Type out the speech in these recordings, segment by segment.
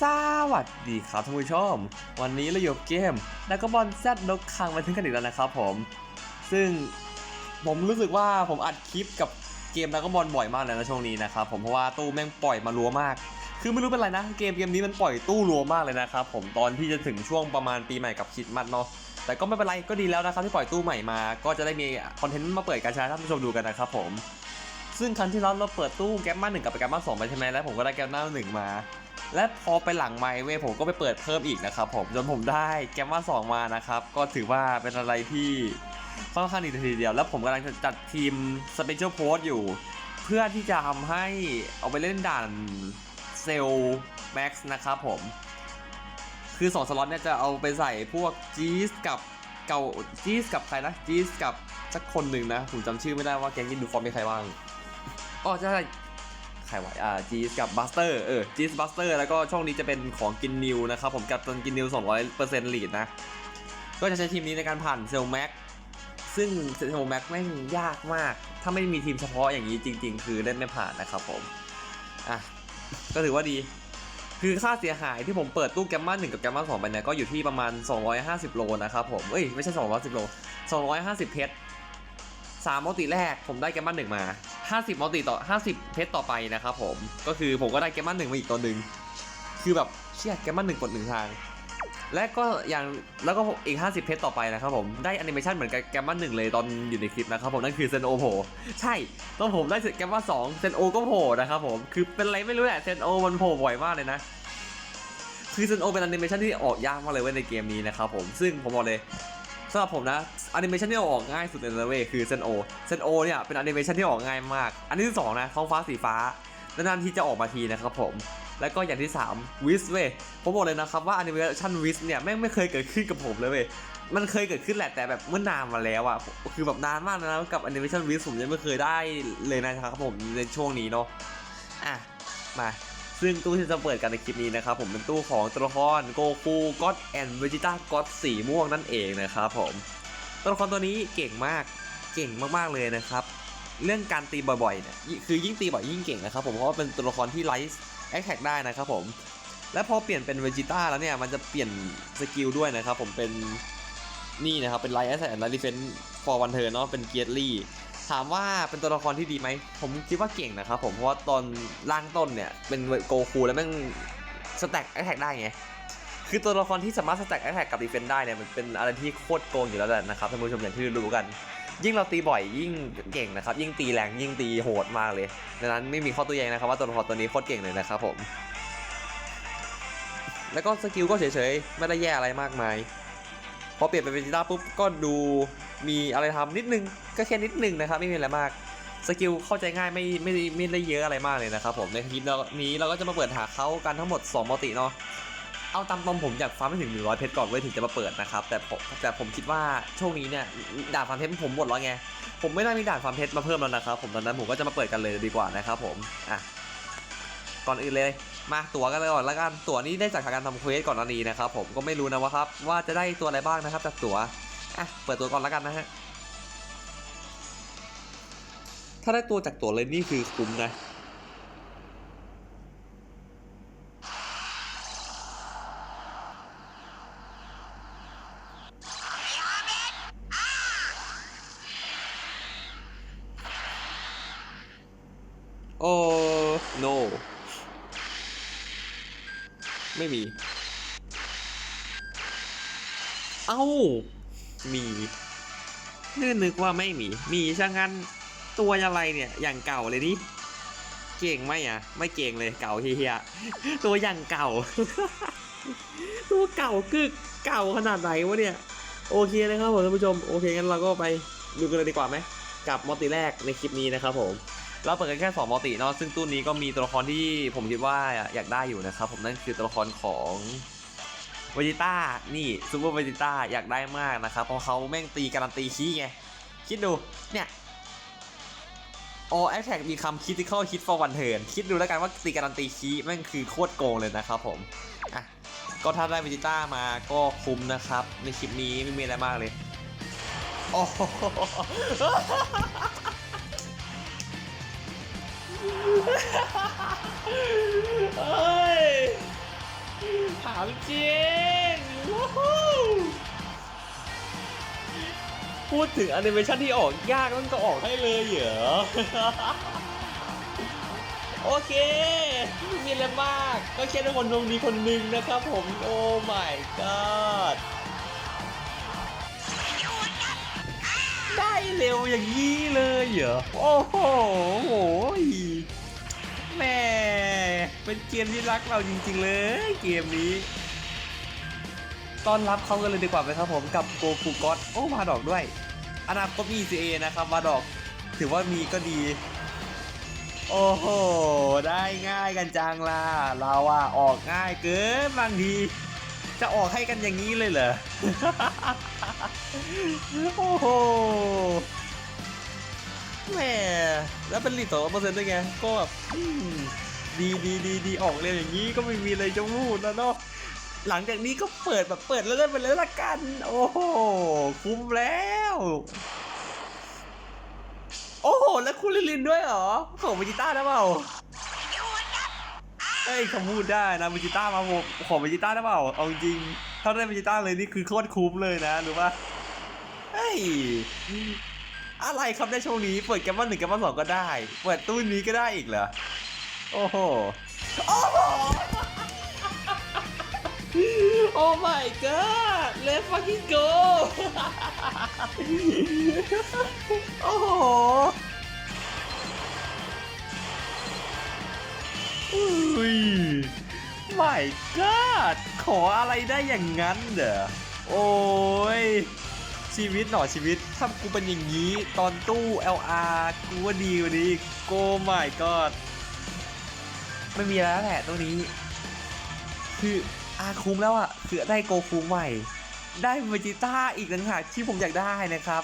สวัสดีครับท่านผู้ชม วันนี้เราอยู่กับเกมแล้วก็บอลแซดนกคังมาถึงกันอีกแล้วนะครับผม ซึ่งผมรู้สึกว่าผมอัดคลิปกับเกมแล้วก็บอลบ่อยมากเลยนะช่วงนี้นะครับผมเพราะว่าตู้แม่งปล่อยมารัวมาก คือไม่รู้เป็นไรนะเกมเกมนี้มันปล่อยตู้รัวมากเลยนะครับผมตอนที่จะถึงช่วงประมาณปีใหม่กับคิดมัดเนาะแต่ก็ไม่เป็นไรก็ดีแล้วนะครับที่ปล่อยตู้ใหม่มา ก็จะได้มีคอนเทนต์มาเปิดการใช้ให้ท่านผู้ชมดูกันนะครับผมซึ่งครั้งที่แล้วเราเปิดตู้แกมมาหนึ่งกับแกมมาสองไปใช่ไหมแล้วผมก็ได้แกมมาหนึ่งมา และพอไปหลังไมค์เว้ยผมก็ไปเปิดเพิ่มอีกนะครับผมจนผมได้แกมมาสองมานะครับก็ถือว่าเป็นอะไรที่ค่อนข้างดีทีเดียว แล้วผมกำลังจะจัดทีมสเปเชียลโพสอยู่ เพื่อที่จะทำให้เอาไปเล่นด่านเซลแม็กซ์นะครับผมคือ2สล็อตเนี่ยจะเอาไปใส่พวกจีสกับเก่าจีสกับใครนะจีสกับสักคนหนึ่งนะ ผมจำชื่อไม่ได้ว่าแกงยินดูฟอร์มมีใครบ้างอ๋อใช่ ใครไหวอ่าจีสกับบัสเตอร์เออจีสบัสเตอร์แล้วก็ช่องนี้จะเป็นของกินนิวนะครับผมกับตันกินนิว 200%ลีดนะ ก็จะใช้ทีมนี้ในการผ่านเซลแม็กซึ่งเซลแม็กแม่งยากมาก ถ้าไม่มีทีมเฉพาะอย่างนี้จริง ๆ คือเล่นไม่ผ่านนะครับผมอะก็ถือว่าดีคือค่าเสียหายที่ผมเปิดตู้แกมมา1กับแกมมา2ไปเนี่ยก็อยู่ที่ประมาณ 250 โลนะครับผม เอ้ย ไม่ใช่ 210 โล 250 เพชรสามมติแรกผมได้แกมมา1มา 50มัลติต่อ 50 เพชรต่อไปนะครับผม ก็คือผมก็ได้แกมมา1มาอีกตัวหนึ่ง คือแบบเชี่ยแกมมา1กดหนึ่งทาง และก็อย่างแล้วก็อีก 50 เพชรต่อไปนะครับผม ได้แอนิเมชันเหมือนกับแกมมาหนึ่งเลยตอนอยู่ในคลิปนะครับผมนั่นคือเซนโอโผล่ใช่ตอนผมได้แกมมาสองเซนโอก็โผล่นะครับผม คือเป็นอะไรไม่รู้แหละเซนโอมันโผล่บ่อยมากเลยนะคือเซนโอเป็นแอนิเมชันที่ออกยากมากเลยเว้ยในเกมนี้นะครับผม ซึ่งผมบอกเลย สำหรับผมนะแอนิเมชันที่ออกง่ายสุดเลยนะเวคือเซนโอเซนโอเนี่ยเป็นแอนิเมชันที่ออกง่ายมาก อันที่สองนะท้องฟ้าสีฟ้านานๆที่จะออกมาทีนะครับผมแล้วก็อย่างที่3วิสเว้ยผมบอกเลยนะครับว่าแอนิเมชันวิสเนี่ยแม่งไม่เคยเกิดขึ้นกับผมเลยเว้ยมันเคยเกิดขึ้นแหละแต่แบบเมื่อนานมาแล้วอะคือแบบนานมากนะกับแอนิเมชันวิสผมยังไม่เคยได้เลยนะครับผมในช่วงนี้เนาะอะมา ซึ่งตู้ที่จะเปิดกันในคลิปนี้นะครับผมเป็นตู้ของตัวละครโกคูก็อดแอนด์เวจิต้าก็อดสีม่วงนั่นเองนะครับผมตัวละครตัวนี้เก่งมากเก่งมากๆเลยนะครับ เรื่องการตีบ่อยๆเนี่ยคือยิ่งตีบ่อยยิ่งเก่งนะครับผมเพราะว่าเป็นตัวละครที่ไลฟ์แอคแท็กได้นะครับผมและพอเปลี่ยนเป็นเวจิต้าแล้วเนี่ยมันจะเปลี่ยนสกิลด้วยนะครับผมเป็นนี่นะครับเป็นไลฟ์แอคแท็กและดีเฟนส์ฟอร์วันเทอร์เนาะเป็นเกียร์ลี่ ถามว่าเป็นตัวละครที่ดีไหม ผมคิดว่าเก่งนะครับผม เพราะว่าตอนล่างต้นเนี่ย เป็นโกคูแล้วแม่งสแต็กแอคแท็กได้ไง คือตัวละครที่สามารถสแต็กแอคแท็กกับดีเฟนได้เนี่ย มันเป็นอะไรที่โคตรโกงอยู่แล้วแหละนะครับท่านผู้ชมอย่างที่รู้กัน ยิ่งเราตีบ่อยยิ่งเก่งนะครับ ยิ่งตีแรงยิ่งตีโหดมากเลย ดังนั้นไม่มีข้อตัวแย้งนะครับว่าตัวละครตัวนี้โคตรเก่งเลยนะครับผม แล้วก็สกิลก็เฉยๆ ไม่ได้แย่อะไรมากมาย พอเปลี่ยนเป็นเวจิต้าปุ๊บก็ดู มีอะไรทำนิดนึงก็แค่นิดนึงนะครับ ไม่มีอะไรมากสกิลเข้าใจง่ายไม่ไม่ไม่ได้เยอะอะไรมากเลยนะครับผมในคลิปนี้เราก็จะมาเปิดหาเขากันทั้งหมด2มติเนาะเอาตามตรงผมอยากฟาร์มให้ถึง100เพชรก่อนเว้ยถึงจะมาเปิดนะครับแต่ผมแต่ผมคิดว่าช่วงนี้เนี่ยด่านฟาร์มเพชรผมหมดแล้วไงผมไม่ได้มีด่านฟาร์มเพชรมาเพิ่มแล้วนะครับผมตอนนั้นผมก็จะมาเปิดกันเลยดีกว่านะครับผมอะก่อนอื่นเลยมาตั๋วกันเลยก่อนล้วกันตั๋วนี้ได้จากการทำเควสก่อนหน้านี้นะครับผมก็ไม่รู้นะว่าครับว่าจะได้ตัวอะไรบ้างนะครับจากตั๋ว อะ เปิดตัวก่อนแล้วกันนะฮะ ถ้าได้ตัวจากตัวเลยนี่คือคุ้มนะโอ้ no ไม่มี เอ้า มีนื่นึกว่าไม่มี มีช่างงั้นตัวอะไรเนี่ยอย่างเก่าเลยนี่เก่งไหมอะ ไม่เก่งเลยเก่าเฮียตัวอย่างเก่า ตัวเก่ากึกเก่าขนาดไหนวะเนี่ย โอเคเลยครับผมท่านผู้ชมโอเคงั้นเราก็ไปดูกันเลยดีกว่าไหมกับมอติแรกในคลิปนี้นะครับผมเราเปิดกันแค่2มอติเนาะซึ่งตู้นี้ก็มีตัวละครที่ผมคิดว่าอยากได้อยู่นะครับผมนั่นคือตัวละครของ เวจิต้านี่ซูเปอร์เวจิต้าอยากได้มากนะครับ เพราะเขาแม่งตีการันตีขี้ไง คิดดู เนี่ย all attack มีคำ critical hit for one turn คิดดูแล้วกันว่าตีการันตีขี้แม่งคือโคตรโกงเลยนะครับผม อะ ก็ถ้าได้เวจิต้ามาก็คุ้มนะครับ ในคลิปนี้ไม่มีอะไรมากเลยโอ้เฮ้ย ถามจริงพูดถึงแอนิเมชันที่ออกยากมันก็ออกให้เลยเหรอ โอเค มีอะไรมาก ก็แค่ได้คนดวงดีคนหนึ่งนะครับผม โอ้ my god ได้เร็วอย่างนี้เลยเหรอ โอ้โหแม่ เป็นเกมที่รักเราจริง ๆ เลย เกมนี้ต้อนรับเขากันเลยดีกว่าไหมครับผมกับโกฟูกอตโอ้มาดอกด้วย อนาคตมี ECA นะครับมาดอก ถือว่ามีก็ดี โอ้โห ได้ง่ายกันจังล่ะเราอะออกง่ายเกินบางที จะออกให้กันอย่างนี้เลยเหรอ โอ้โหแหม่แล้วเป็นลีดสองเปอร์เซ็นต์ด้วยไงก็แบบ ดีดีดีดีออกเร็วอย่างนี้ก็ไม่มีอะไรจะพูดแล้วเนาะหลังจากนี้ก็เปิดแบบเปิดเล่นไปเลยละกัน โอ้โหคุ้มแล้ว โอ้โห แล้วคุณลิลินด้วยเหรอของวิจิต้าได้เปล่าเอ้ยเขาพูดได้นะวิจิต้ามาผมของวิจิต้าได้เปล่าเอาจริงถ้าได้วิจิต้าเลยนี่คือโคตรคุ้มเลยนะหรู้ป่ะเฮ้ยอะไรครับในช่วงนี้เปิดแกมมอนหนึ่งแกมมอนสองก็ได้ เปิดตู้นี้ก็ได้อีกเหรอ โอ้โห โอ้โห โอ้ my god let's fucking go โอ้โหอุ้ย my god ขออะไรได้อย่างนั้นเหรอ โอ้ย ชีวิตหน่อชีวิต ถ้ากูเป็นอย่างนี้ ตอนตู้ LR กูว่าดีกว่านี้โก my god ไม่มีแล้วแหละตัวนี้ คืออาคุ้มแล้วอะคือได้โกคูใหม่ ได้เวจิต้าอีกต่างหากที่ผมอยากได้นะครับ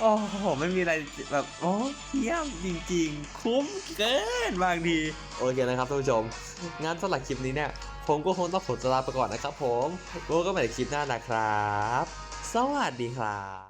โอ้โหไม่มีอะไรแบบโอ้เยี่ยมจริงๆ คุ้มเกินบางทีโอเคนะครับท่านผู้ชมงั้นสำหรับคลิปนี้เนี่ย ผมก็คงต้องขอตัวลาไปก่อนนะครับผมไว้ก็ใหม่ในคลิปหน้านะครับ สวัสดีครับ